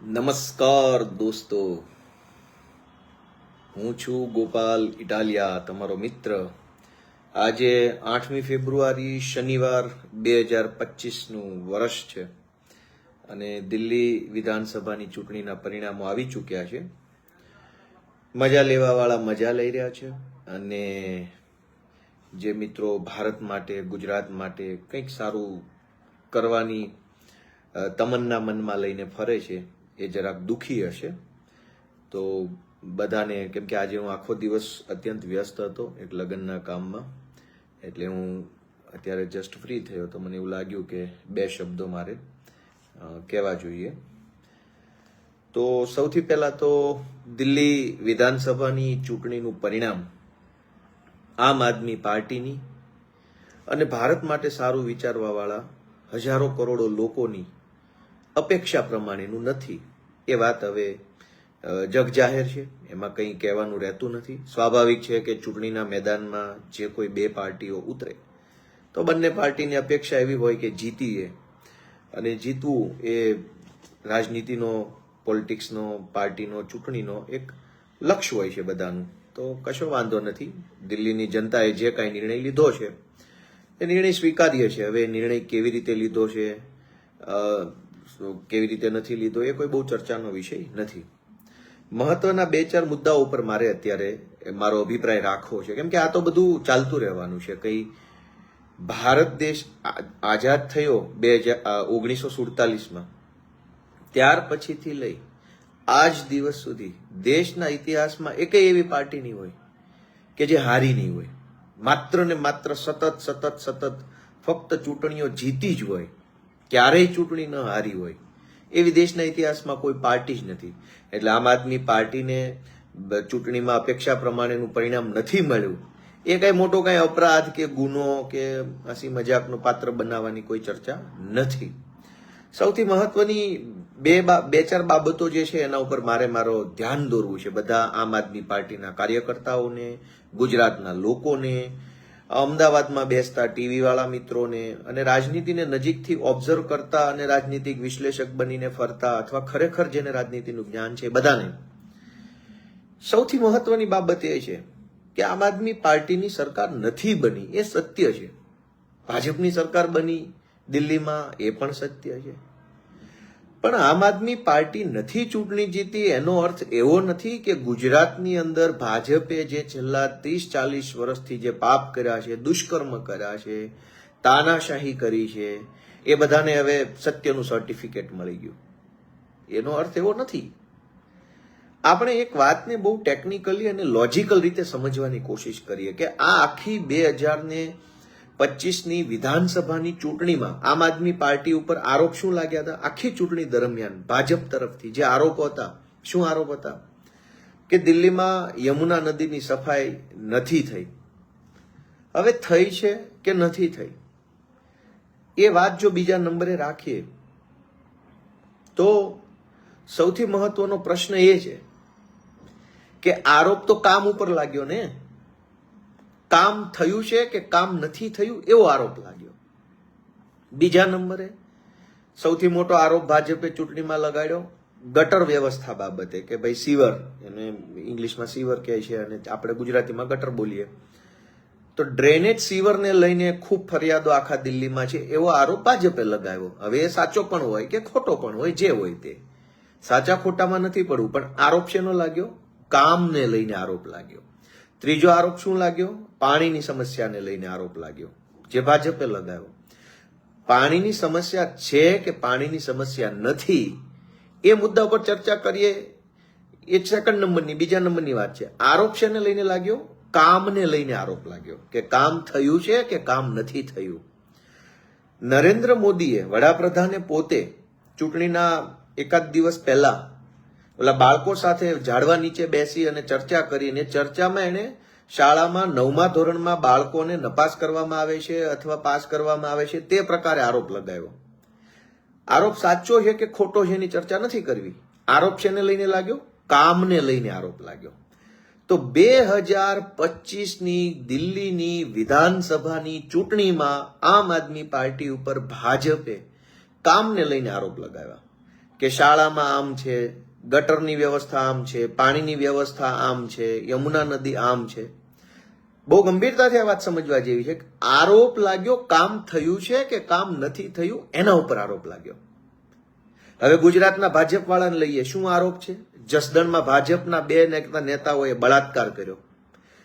નમસ્કાર દોસ્તો. હું છું ગોપાલ ઇટાલિયા, તમારો મિત્ર. આજે આઠમી ફેબ્રુઆરી શનિવાર બે હજાર પચીસનું વર્ષ છે અને દિલ્હી વિધાનસભાની ચૂંટણીના પરિણામો આવી ચૂક્યા છે. મજા લેવાવાળા મજા લઈ રહ્યા છે અને જે મિત્રો ભારત માટે, ગુજરાત માટે કંઈક સારું કરવાની તમન્ના મનમાં લઈને ફરે છે એ જરાક દુઃખી હશે. તો બધાને, કેમ કે આજે હું આખો દિવસ અત્યંત વ્યસ્ત હતો, એક લગ્નના કામમાં. એટલે હું અત્યારે જસ્ટ ફ્રી થયો. તો મને એવું લાગ્યું કે બે શબ્દો મારે કહેવા જોઈએ. તો સૌથી પહેલાં તો દિલ્હી વિધાનસભાની ચૂંટણીનું પરિણામ આમ આદમી પાર્ટીની અને ભારત માટે સારું વિચારવાવાળા હજારો કરોડો લોકોની અપેક્ષા પ્રમાણેનું નથી. એ વાત હવે જગ જગજાહેર છે. એમાં કંઈ કહેવાનું રહેતું નથી. સ્વાભાવિક છે કે ચૂંટણીના મેદાનમાં જે કોઈ બે પાર્ટીઓ ઉતરે, તો બંને પાર્ટીની અપેક્ષા એવી હોય કે જીતીએ. અને જીતવું એ રાજનીતિનો, પોલિટિક્સનો, પાર્ટીનો, ચૂંટણીનો એક લક્ષ્ય હોય છે બધાનું. તો કશો વાંધો નથી. દિલ્હીની જનતાએ જે કાંઈ નિર્ણય લીધો છે, એ નિર્ણય સ્વીકાર્ય છે. હવે નિર્ણય કેવી રીતે લીધો છે? કેવી રીતે નથી લીધો એ કોઈ બહુ ચર્ચાનો વિષય નથી. મહત્વના બે ચાર મુદ્દાઓ ઉપર મારે અત્યારે મારો અભિપ્રાય રાખવો છે. કેમ કે આ તો બધું ચાલતું રહેવાનું છે. કઈ ભારત દેશ આઝાદ થયો બે હજાર ઓગણીસો સુડતાલીસમાં. ત્યાર પછીથી લઈ આજ દિવસ સુધી દેશના ઇતિહાસમાં એકેય એવી પાર્ટી નહીં હોય કે જે હારી નહીં હોય. માત્ર ને માત્ર સતત સતત સતત ફક્ત ચૂંટણીઓ જીતી જ હોય. ક્યારેય ચૂંટણી ન હારી હોય, એવી દેશના ઇતિહાસમાં કોઈ પાર્ટી જ નથી. એટલે આમ આદમી પાર્ટીને ચૂંટણીમાં અપેક્ષા પ્રમાણેનું પરિણામ નથી મળ્યું. એ કઈ મોટો કઈ અપરાધ કે ગુનો કે હસી મજાકનું પાત્ર બનાવવાની કોઈ ચર્ચા નથી. સૌથી મહત્વની બા- બે ચાર બાબતો જે છે એના ઉપર મારે મારો ધ્યાન દોરવું છે. બધા આમ આદમી પાર્ટીના કાર્યકર્તાઓને, ગુજરાતના લોકોને અમદાવાદમાં બેસતા ટીવીવાળા મિત્રોને અને રાજનીતિને નજીકથી ઓબ્ઝર્વ કરતા અને રાજનીતિક વિશ્લેષક બનીને ફરતા અથવા ખરેખર જેને રાજનીતિનું જ્ઞાન છે બધાને. સૌથી મહત્વની બાબત એ છે કે આમ આદમી પાર્ટીની સરકાર નથી બની, એ સત્ય છે. ભાજપની સરકાર બની, દિલ્હીમાં એ પણ સત્ય છે. પણ આમ આદમી પાર્ટી નથી ચૂંટણી જીતી, એનો અર્થ એવો નથી કે ગુજરાતની અંદર ભાજપે જે છેલ્લા ત્રીસ ચાલીસ વર્ષથી જે પાપ કર્યા છે, દુષ્કર્મ કર્યા છે, તાનાશાહી કરી છે, એ બધાને હવે સત્યનું સર્ટિફિકેટ મળી ગયું. એનો અર્થ એવો નથી. આપણે એક વાતને બહુ ટેકનિકલી અને લોજિકલ રીતે સમજવાની કોશિશ કરીએ કે આ આખી બે હજાર ને પચીસની વિધાનસભાની ચૂંટણીમાં આમ આદમી પાર્ટી ઉપર આરોપ શું લાગ્યા હતા? આખી ચૂંટણી દરમિયાન ભાજપ તરફથી જે આરોપો હતા, શું આરોપ હતા? કે દિલ્હીમાં યમુના નદીની સફાઈ નથી થઈ. હવે થઈ છે કે નથી થઈ? એ વાત જો બીજા નંબરે રાખીએ, તો સૌથી મહત્વનો પ્રશ્ન એ છે કે આરોપ તો કામ ઉપર લાગ્યો ને? કામ થયું છે કે કામ નથી થયું એવો આરોપ લાગ્યો. બીજા નંબરે સૌથી મોટો આરોપ ભાજપે ચૂંટણીમાં લગાડ્યો ગટર વ્યવસ્થા બાબતે કે ભાઈ સીવર, એને ઇંગ્લિશમાં સીવર કહે છે અને આપણે ગુજરાતીમાં ગટર બોલીએ. તો ડ્રેનેજ સીવરને લઈને ખૂબ ફરિયાદો આખા દિલ્હીમાં છે એવો આરોપ ભાજપે લગાવ્યો. હવે એ સાચો પણ હોય કે ખોટો પણ હોય, જે હોય તે. સાચા ખોટામાં નથી પડવું, પણ આરોપ શેનો લાગ્યો? કામને લઈને આરોપ લાગ્યો. ત્રીજો આરોપ શું લાગ્યો? પાણીની સમસ્યાને લઈને આરોપ લાગ્યો. જે ભાજપે લગાવ્યો. પાણીની સમસ્યા છે કે પાણીની સમસ્યા નથી? એ મુદ્દા પર ચર્ચા કરીએ. એ સેકન્ડ નંબરની, બીજા નંબરની વાત છે. આરોપ શેને લઈને લાગ્યો? કામને લઈને આરોપ લાગ્યો કે કામ થયું છે કે કામ નથી થયું? નરેન્દ્ર મોદીએ વડાપ્રધાને પોતે ચૂંટણીના એકાદ દિવસ પહેલા ઓલા બાળકો સાથે ઝાડવા નીચે બેસી અને ચર્ચા કરીને ચર્ચામાં એને શાળામાં નવમા ધોરણમાં બાળકોને નપાસ કરવામાં આવે છે અથવા પાસ કરવામાં આવે છે તે પ્રકારે આરોપ લગાવ્યો. આરોપ સાચો છે કે ખોટો છે એની ચર્ચા નથી કરવી? આરોપ શેને લઈને લાગ્યો? કામને લઈને આરોપ લાગ્યો. તો બે હજાર પચીસની દિલ્હીની વિધાનસભાની ચૂંટણીમાં આમ આદમી પાર્ટી ઉપર ભાજપે કામને લઈને આરોપ લગાવ્યા કે શાળામાં આમ છે ગટરની વ્યવસ્થા આમ છે, પાણીની વ્યવસ્થા આમ છે, યમુના નદી આમ છે. બહુ ગંભીરતાથી આ વાત સમજવા જેવી છે કે આરોપ લાગ્યો કામ થયું છે કે કામ નથી થયું એના ઉપર આરોપ લાગ્યો. હવે ગુજરાતના ભાજપ વાળાને લઈએ, શું આરોપ છે? જસદણમાં ભાજપના બે નેતા નેતાઓએ બળાત્કાર કર્યો.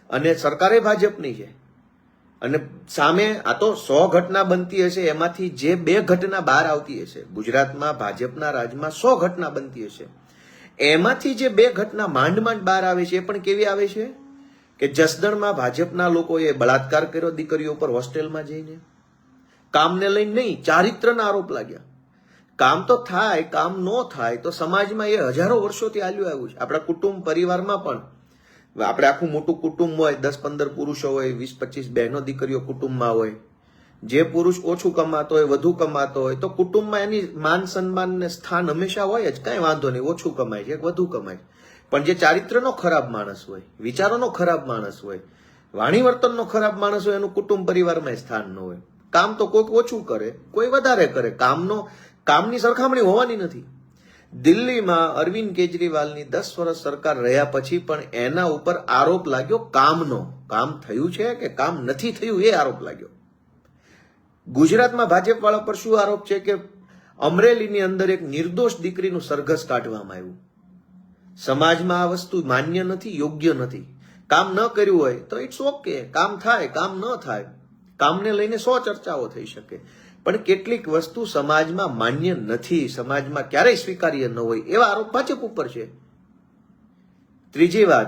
અને સરકારે ભાજપની છે. અને સામે આ તો સો ઘટના બનતી હશે, એમાંથી જે બે ઘટના બહાર આવતી હશે, ગુજરાતમાં, ભાજપના રાજમાં સો ઘટના બનતી હશે. એમાંથી જે બે ઘટના માંડ માંડ બહાર આવે છે, એ પણ કેવી આવે છે? કે જસદણમાં ભાજપના લોકોએ બળાત્કાર કર્યો દીકરીઓ પર હોસ્ટેલમાં જઈને. કામને લઈને નહીં, ચારિત્રના આરોપ લાગ્યા. કામ તો થાય, કામ ન થાય, તો સમાજમાં એ હજારો વર્ષોથી આલ્યું આવ્યું છે. આપણા કુટુંબ પરિવારમાં પણ. આપણે આખું મોટું કુટુંબ હોય, દસ પંદર પુરુષો હોય, વીસ પચીસ બહેનો દીકરીઓ કુટુંબમાં હોય. જે પુરુષ ઓછું કમાતો હોય, વધુ કમાતો હોય, તો કુટુંબમાં એની માન સન્માન ને સ્થાન હંમેશા હોય જ. કઈ વાંધો નહીં, ઓછું કમાય છે વધુ કમાય છે. પણ જે ચારિત્રનો ખરાબ માણસ હોય, વિચારોનો ખરાબ માણસ હોય, વાણી વર્તનનો ખરાબ માણસ હોય, એનું કુટુંબ પરિવારમાં સ્થાન ન હોય. કામ તો કોઈક ઓછું કરે, કોઈ વધારે કરે. કામનો, કામની સરખામણી હોવાની નથી. દિલ્હીમાં અરવિંદ કેજરીવાલની દસ વર્ષ સરકાર રહ્યા પછી પણ એના ઉપર આરોપ લાગ્યો કામનો. કામ થયું છે કે કામ નથી થયું એ આરોપ લાગ્યો? ગુજરાતમાં ભાજપ વાળા પર શું આરોપ છે કે અમરેલીની અંદર એક નિર્દોષ દીકરીનું સરઘસ કાઢવામાં આવ્યું? સમાજમાં આ વસ્તુ માન્ય નથી, યોગ્ય નથી. કામ ન કર્યું હોય તો ઇટ્સ ઓકે કામ થાય, કામ ન થાય. કામને લઈને સો ચર્ચાઓ થઈ શકે. પણ કેટલીક વસ્તુ સમાજમાં માન્ય નથી, સમાજમાં ક્યારેય સ્વીકાર્ય ન હોય એવા આરોપ ભાજપ ઉપર છે. ત્રીજી વાત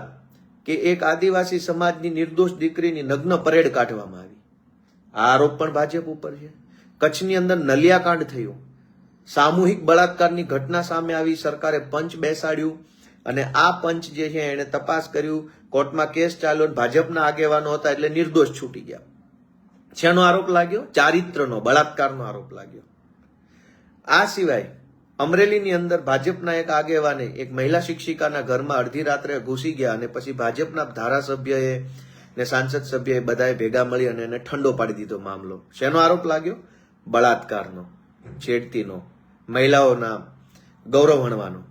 કે એક આદિવાસી સમાજની નિર્દોષ દીકરીની નગ્ન પરેડ કાઢવામાં આવી. આ આરોપ પણ ભાજપ ઉપર છે. કચ્છની અંદર નલિયાકાંડ થયું. સામૂહિક બળાત્કારની ઘટના સામે આવી સરકારે પંચ બેસાડ્યું અને આ પંચ જે છે એણે તપાસ કર્યું. કોર્ટમાં કેસ ચાલ્યો ભાજપના આગેવાનો હતા એટલે નિર્દોષ છૂટી ગયા. શેનો આરોપ લાગ્યો? ચારિત્રનો, બળાત્કારનો આરોપ લાગ્યો. આ સિવાય અમરેલીની અંદર ભાજપના એક આગેવાને એક મહિલા શિક્ષિકાના ઘરમાં અડધી રાત્રે ઘૂસી ગયા અને પછી ભાજપના ધારાસભ્યએ ને સાંસદ સભ્યએ બધાએ ભેગા મળી અને એને ઠંડો પાડી દીધો મામલો. શેનો આરોપ લાગ્યો? બળાત્કારનો છેડતીનો મહિલાઓના ગૌરવ હણવાનો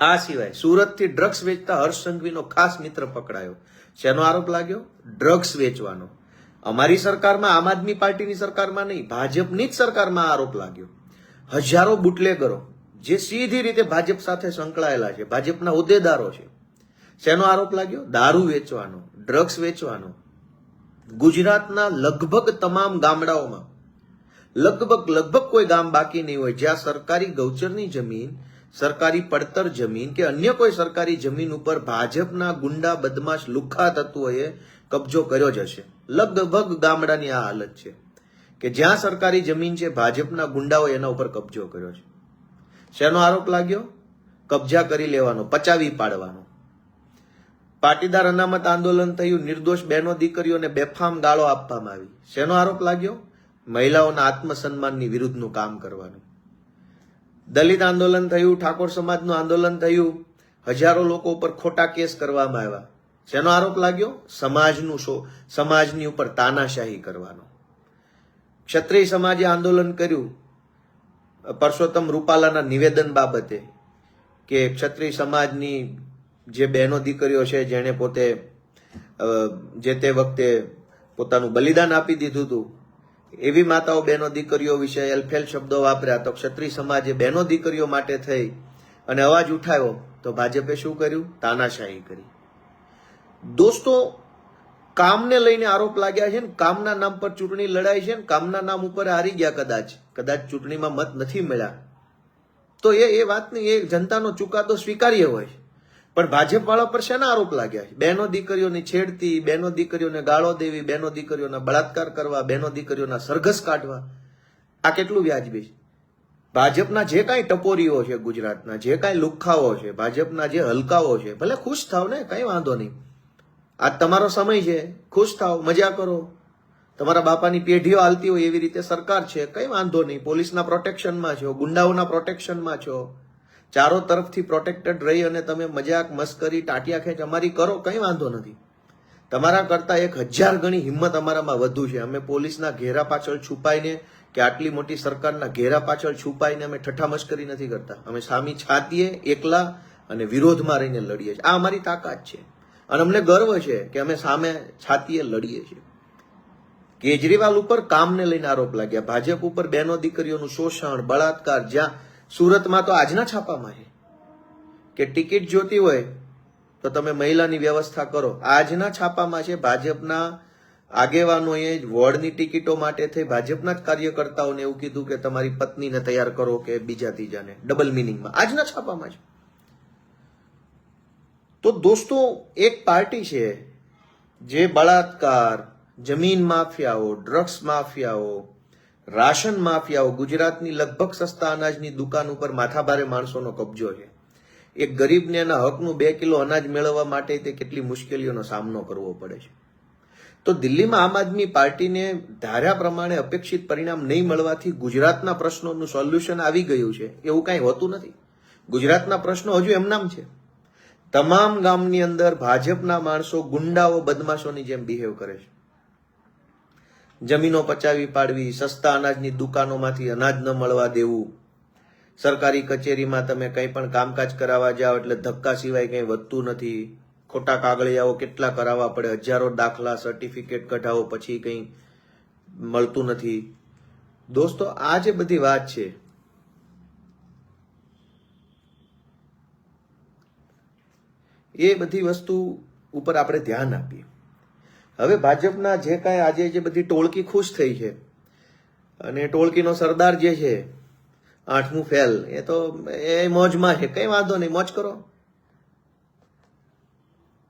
આ સિવાય સુરતથી ડ્રગ્સ વેચતા હર્ષ સંઘવીનો ખાસ મિત્ર પકડાયો. શેનો આરોપ લાગ્યો? ડ્રગ્સ વેચવાનો. અમારી સરકારમાં, આમ આદમી પાર્ટીની સરકારમાં નહીં, ભાજપની જ સરકારમાં આરોપ લાગ્યો. હજારો બુટલેગરો, જે સીધી રીતે ભાજપ સાથે સંકળાયેલા છે, ભાજપના હોદ્દેદારો છે શેનો આરોપ લાગ્યો? દારૂ વેચવાનો ડ્રગ્સ વેચવાનો. ગુજરાતના લગભગ તમામ ગામડાઓમાં, લગભગ લગભગ કોઈ ગામ બાકી નહીં હોય, જ્યાં સરકારી ગૌચરની જમીન, સરકારી પડતર જમીન કે અન્ય કોઈ સરકારી જમીન ઉપર ભાજપના ગુંડા, બદમાશ, લુખ્ખા તત્વોએ કબજો કર્યો જ હશે. લગભગ ગામડાની આ હાલત છે કે જ્યાં સરકારી જમીન છે, ભાજપના ગુંડાઓ એના ઉપર કબજો કર્યો છે. શેનો આરોપ લાગ્યો? કબજા કરી લેવાનો, પચાવી પાડવાનો. પાટીદાર અનામત આંદોલન થયું, નિર્દોષ બહેનો દીકરીઓને બેફામ ગાળો આપવામાં આવી. શેનો આરોપ લાગ્યો? મહિલાઓના આત્મસન્માનની વિરુદ્ધનું કામ કરવાનું. દલિત આંદોલન થયું, ઠાકોર સમાજનું આંદોલન થયું, હજારો લોકો ઉપર ખોટા કેસ કરવામાં આવ્યા. શેનો આરોપ લાગ્યો? સમાજનું શો, સમાજની ઉપર તાનાશાહી કરવાનો. ક્ષત્રિય સમાજે આંદોલન કર્યું. પરસોત્તમ રૂપાલાના નિવેદન બાબતે કે ક્ષત્રિય સમાજની જે બહેનો દીકરીઓ છે, જેણે પોતે જે તે વખતે પોતાનું બલિદાન આપી દીધું હતું, એવી માતાઓ બહેનો દીકરીઓ વિશે એલફેલ શબ્દો વાપર્યા તો ક્ષત્રિય સમાજે બહેનો દીકરીઓ માટે થઈ અને અવાજ ઉઠાવ્યો તો ભાજપે શું કર્યું? તાનાશાહી કરી. દોસ્તો, કામને લઈને આરોપ લાગ્યા છે ને, કામના નામ પર ચૂંટણી લડાઈ છે ને, કામના નામ ઉપર હારી ગયા કદાચ. કદાચ ચૂંટણીમાં મત નથી મળ્યા. તો એ એ વાતની એ જનતાનો ચુકાદો સ્વીકાર્ય હોય. છે પણ ભાજપ વાળા પર શેના આરોપ લાગ્યા? છે બહેનો દીકરીઓની છેડતી બેનો દીકરીઓને ગાળો દેવી, બહેનો દીકરીઓના બળાત્કાર કરવા બેનો દીકરીઓના સરઘસ કાઢવા. આ કેટલું વ્યાજબી છે? ભાજપના જે કાંઈ ટપોરીઓ છે ગુજરાતના, જે કાંઈ લુખ્ખાઓ છે, ભાજપના જે હલકાઓ છે, ભલે ખુશ થાવ ને, કઈ વાંધો નહીં. આ તમારો સમય છે, ખુશ થાવ, મજા કરો. તમારા બાપાની પેઢીઓ હાલતી હોય એવી રીતે સરકાર છે, કઈ વાંધો નહીં. પોલીસના પ્રોટેક્શનમાં છો, ગુંડાઓના પ્રોટેક્શનમાં છો. ચારો તરફથી પ્રોટેક્ટેડ રહી અને તમે મજાક મસ્કરી ટાટિયા ખેંચ, અમારી કરો, કંઈ વાંધો નથી. તમારા કરતાં એક હજાર ગણી હિંમત અમારામાં વધુ છે. અમે પોલીસના ઘેરા પાછળ છુપાઈને કે આટલી મોટી સરકારના ઘેરા પાછળ છુપાઈને અમે ઠઠ્ઠા મશ્કરી નથી કરતા. અમે સામી છાતીએ એકલા અને વિરોધમાં રહીને લડીએ છીએ. આ અમારી તાકાત છે. અને અમને ગર્વ છે કે અમે સામે છાતીએ લડીએ છીએ. કેજરીવાલ ઉપર કામને લઈને આરોપ લાગ્યા. ભાજપ ઉપર બહેનો દીકરીઓનું શોષણ, બળાત્કાર, જ્યાં સુરતમાં તો આજના છાપામાં છે. કે ટિકિટ જોતી હોય તો તમે મહિલાની વ્યવસ્થા કરો. આજના છાપામાં છે ભાજપના આગેવાનોએ વોર્ડની ટિકિટો માટે થઈ ભાજપના જ કાર્યકર્તાઓને એવું કીધું કે તમારી પત્નીને તૈયાર કરો કે બીજા ત્રીજાને. ડબલ મિનિંગમાં આજના છાપામાં છે. તો દોસ્તો, એક પાર્ટી છે જે બળાત્કાર, જમીન માફિયાઓ ડ્રગ્સ માફિયાઓ રાશન માફિયાઓ ગુજરાતની લગભગ સસ્તા અનાજની દુકાન ઉપર માથાભારે માણસોનો કબજો છે. એક ગરીબને એના હકનું બે કિલો અનાજ મેળવવા માટે તે કેટલી મુશ્કેલીઓનો સામનો કરવો પડે છે. તો દિલ્હીમાં આમ આદમી પાર્ટીને ધાર્યા પ્રમાણે અપેક્ષિત પરિણામ નહીં મળવાથી ગુજરાતના પ્રશ્નોનું સોલ્યુશન આવી ગયું છે. એવું કાંઈ હોતું નથી. ગુજરાતના પ્રશ્નો હજુ એમનામ છે. તમામ ગામની અંદર ભાજપના માણસો ગુંડાઓ બદમાશોની જેમ બિહેવ કરે છે. જમીનો પચાવી પાડવી, સસ્તા અનાજની દુકાનોમાંથી અનાજ ન મળવા દેવું. સરકારી કચેરીમાં તમે કંઈ પણ કામકાજ કરાવવા જાઓ એટલે ધક્કા સિવાય કંઈ વધતું નથી. ખોટા કાગળિયાઓ કેટલા કરાવવા પડે? હજારો દાખલા સર્ટિફિકેટ કઢાવો પછી કંઈ મળતું નથી. દોસ્તો, આ જે બધી વાત છે, એ બધી વસ્તુ ઉપર આપણે ધ્યાન આપીએ. હવે ભાજપના જે કાંઈ આજે જે બધી ટોળકી ખુશ થઈ છે અને ટોળકીનો સરદાર જે છે, આઠમું ફેલ, એ તો એ મોજમાં છે, કઈ વાંધો નહીં, મોજ કરો.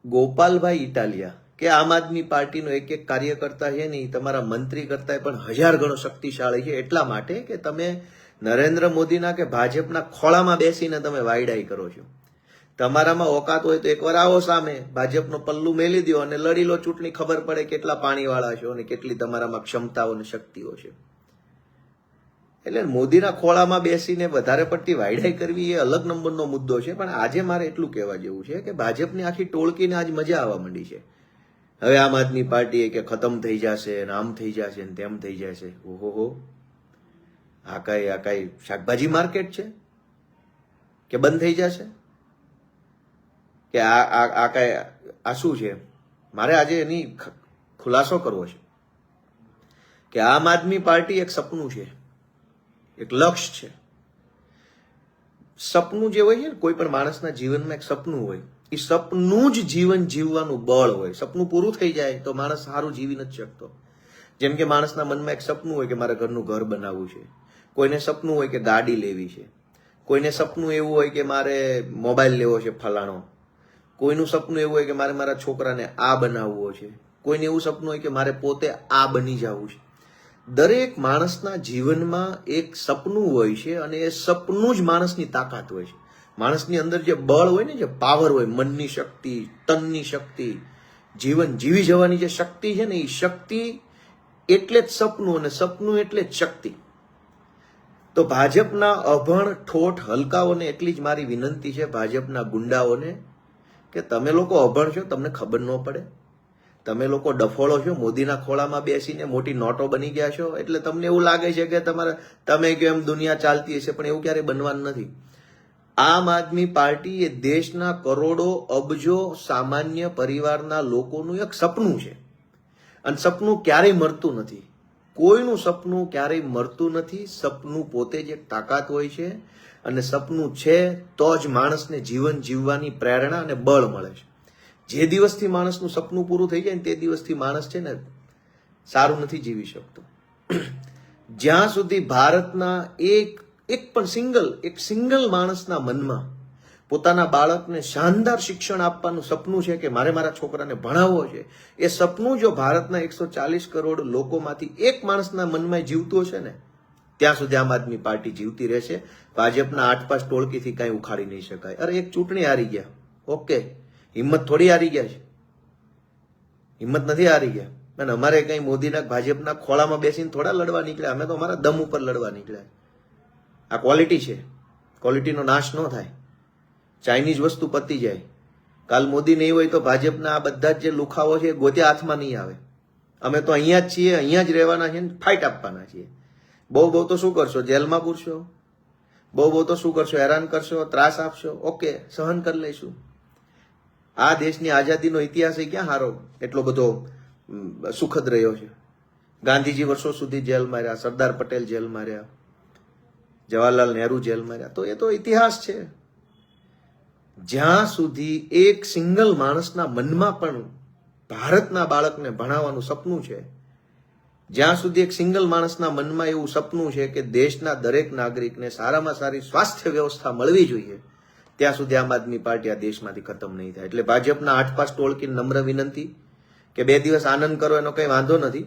ગોપાલભાઈ ઇટાલિયા, કે આમ આદમી પાર્ટીનો એક એક કાર્યકર્તા છે નહીં તમારા મંત્રી કરતા પણ હજાર ગણો શક્તિશાળી છે, એટલા માટે કે તમે નરેન્દ્ર મોદીના કે ભાજપના ખોળામાં બેસીને તમે વાયડાઈ કરો છો. તમારામાં ઓકાત હોય તો એકવાર આવો સામે. ભાજપનો પલ્લુ મેલી દો અને લડી લો ચૂંટણી. ખબર પડે કેટલા પાણીવાળા છો અને કેટલી તમારામાં ક્ષમતાઓ અને શક્તિઓ છે. એટલે મોદીના ખોળામાં બેસીને વધારે પડતી વાયડાઈ કરવી એ અલગ નંબરનો મુદ્દો છે. પણ આજે મારે એટલું કહેવા જેવું છે કે ભાજપની આખી ટોળકીને આજ મજા આવવા માંડી છે. હવે આમ આદમી પાર્ટી કે ખતમ થઈ જશે ને આમ થઈ જશે ને તેમ થઈ જશે. ઓહો હો. આ કઈ આ કઈ શાકભાજી માર્કેટ છે? કે બંધ થઈ જશે? કે આ આ આ કઈ, આ શું છે? મારે આજે એની ખુલાસો કરવો છે. કે આમ આદમી પાર્ટી એક સપનું છે. એક લક્ષ્ય છે. સપનું જે હોય છે ને, કોઈ પણ માણસના જીવનમાં એક સપનું હોય, એ સપનું જ જીવન જીવવાનું બળ હોય. સપનું પૂરું થઈ જાય તો માણસ સારું જીવી નથી શકતો. જેમ કે માણસના મનમાં એક સપનું હોય કે મારે ઘરનું ઘર બનાવવું છે. કોઈને સપનું હોય કે ગાડી લેવી છે. કોઈને સપનું એવું હોય કે મારે મોબાઈલ લેવો છે ફલાણો. કોઈનું સપનું એવું હોય કે મારે મારા છોકરાને આ બનાવવો છે. કોઈને એવું સપનું હોય કે મારે પોતે આ બની જવું છે. દરેક માણસના જીવનમાં એક સપનું હોય છે અને એ સપનું જ માણસની તાકાત હોય છે. માણસની અંદર જે બળ હોય ને, જે પાવર હોય, મનની શક્તિ, તનની શક્તિ, જીવન જીવી જવાની જે શક્તિ છે ને, એ શક્તિ એટલે જ સપનું અને સપનું એટલે જ શક્તિ. તો ભાજપના અભણ ઠોઠ હલકાઓને એટલી જ મારી વિનંતી છે, ભાજપના ગુંડાઓને કે તમે લોકો અભણ છો, તમને ખબર ન પડે. તમે લોકો ડફોળો છો, મોદીના ખોળામાં બેસીને મોટી નોટો બની ગયા છો. એટલે તમને એવું લાગે છે કે તમારે, તમે કેમ દુનિયા ચાલતી હશે, પણ એવું ક્યારેય બનવાનું નથી. આમ આદમી પાર્ટી એ દેશના કરોડો અબજો સામાન્ય પરિવારના લોકોનું એક સપનું છે. અને સપનું ક્યારેય મરતું નથી. કોઈનું સપનું ક્યારેય મરતું નથી. સપનું પોતે જ એક તાકાત હોય છે. અને સપનું છે તો જ માણસને જીવન જીવવાની પ્રેરણા અને બળ મળે છે. જે દિવસથી માણસનું સપનું પૂરું થઈ જાય ને તે દિવસથી માણસ છે ને સારું નથી જીવી શકતો. જ્યાં સુધી ભારતના એક એક પણ સિંગલ, એક સિંગલ માણસના મનમાં પોતાના બાળકને શાનદાર શિક્ષણ આપવાનું સપનું છે કે મારે મારા છોકરાને ભણાવવો છે, એ સપનું જો ભારતના એકસો ચાલીસ કરોડ લોકોમાંથી એક માણસના મનમાં જીવતું હશે ને ત્યાં સુધી આમ આદમી પાર્ટી જીવતી રહેશે. ભાજપના આઠ પાંચ ટોળકીથી કાંઈ ઉખાડી નહીં શકાય. અરે, એક ચૂંટણી હારી ગયા. ઓકે. હિંમત થોડી હારી ગયા છે. હિંમત નથી હારી ગયા. અને અમારે કઈ મોદીના ભાજપના ખોળામાં બેસીને થોડા લડવા નીકળ્યા. અમે તો અમારા દમ ઉપર લડવા નીકળ્યા. આ ક્વોલિટી છે. ક્વોલિટીનો નાશ ન થાય. ચાઇનીઝ વસ્તુ પતી જાય. કાલ મોદી નહીં હોય તો ભાજપના આ બધા જ જે લુખાઓ છે ગોત્યા હાથમાં નહીં આવે. અમે તો અહીંયા જ છીએ, અહીંયા જ રહેવાના છીએ ફાઇટ આપવાના છીએ. બહુ બહુ તો શું કરશો? જેલમાં પૂરશો? બહુ બહુ તો શું કરશો? હેરાન કરશો? ત્રાસ આપશો? ઓકે, સહન કરી લઈશું. આ દેશની આઝાદીનો ઇતિહાસ એ ક્યાં હારો એટલો બધો સુખદ રહ્યો છે. ગાંધીજી વર્ષો સુધી જેલમાં રહ્યા સરદાર પટેલ જેલમાં રહ્યા જવાહરલાલ નહેરુ જેલમાં રહ્યા તો એ તો ઇતિહાસ છે. જ્યાં સુધી એક સિંગલ માણસના મનમાં પણ ભારતના બાળકને ભણાવવાનું સપનું છે જ્યાં સુધી એક સિંગલ માણસના મનમાં એવું સપનું છે કે દેશના દરેક નાગરિકને સારામાં સારી સ્વાસ્થ્ય વ્યવસ્થા મળવી જોઈએ, ત્યાં સુધી આમ આદમી પાર્ટી આ દેશમાંથી ખતમ નહીં થાય. એટલે ભાજપના આઠ પાસ ટોળકીને નમ્ર વિનંતી કે બે દિવસ આનંદ કરો, એનો કંઈ વાંધો નથી,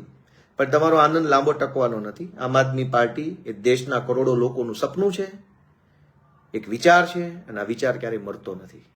પણ તમારો આનંદ લાંબો ટકવાનો નથી. આમ આદમી પાર્ટી એ દેશના કરોડો લોકોનું સપનું છે, એક વિચાર છે, અને આ વિચાર ક્યારેય મળતો નથી.